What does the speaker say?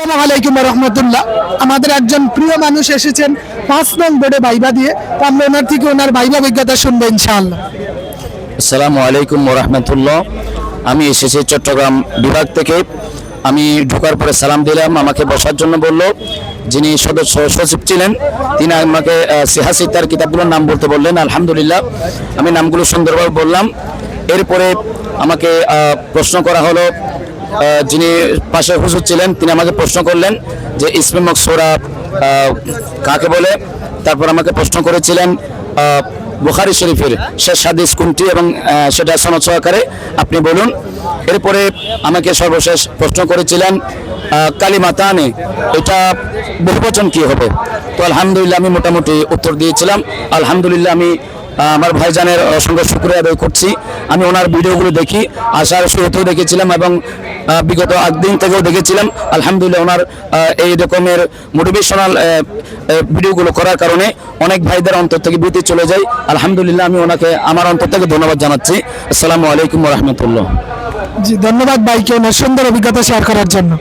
আসসালামু আলাইকুম রহমতুল্লাহ। আমাদের একজন প্রিয় মানুষ এসেছেন পাঁচ নং বোর্ডে বাইবা দিয়ে। আমরা ওনার থেকে ওনার বাইবা অভিজ্ঞতা শুনব ইনশাআল্লাহ। আসসালামু আলাইকুম রহমতুল্লাহ। আমি এসেছি চট্টগ্রাম বিভাগ থেকে। আমি ঢোকার পরে সালাম দিলাম, আমাকে বসার জন্য বলল। যিনি সদস্য, সচিব ছিলেন, তিনি আমাকে সিহাসি তার কিতাবগুলোর নাম বলতে বললেন, আলহামদুলিল্লাহ। আমি নামগুলো সুন্দরভাবে বললাম। এরপরে আমাকে প্রশ্ন করা হলো যিনি পাশে হুজুর ছিলেন, তিনি আমাকে প্রশ্ন করলেন যে, ইসমে মকসোরা কাকে বলে? তারপর আমাকে প্রশ্ন করেছিলেন বুখারি শরীফের শেষ হাদিস কোনটি এবং সেটা সনদ সহকারে আপনি বলুন। এরপরে আমাকে সর্বশেষ প্রশ্ন করেছিলেন কালিমাতানে, এটা বহুবচন কি হবে? তো আলহামদুলিল্লাহ আমি মোটামুটি উত্তর দিয়েছিলাম। আলহামদুলিল্লাহ আমি আমার ভাইজানের অসংখ্য শুক্রিয়া আদায় করছি। আমি ওনার ভিডিওগুলো দেখি, আসার শুরুতেও দেখেছিলাম এবং বিগত একদিন থেকেও দেখেছিলাম। আলহামদুলিল্লাহ ওনার এই রকমের মোটিভেশনাল ভিডিওগুলো করার কারণে অনেক ভাইদের অন্তর থেকে বৃত্তি চলে যায়। আলহামদুলিল্লাহ আমি ওনাকে, আমার অন্তর থেকে ধন্যবাদ জানাচ্ছি। আসসালামু আলাইকুম রহমতুল্লাহ। জি, ধন্যবাদ ভাইকে সুন্দর অভিজ্ঞতা শেয়ার করার জন্য।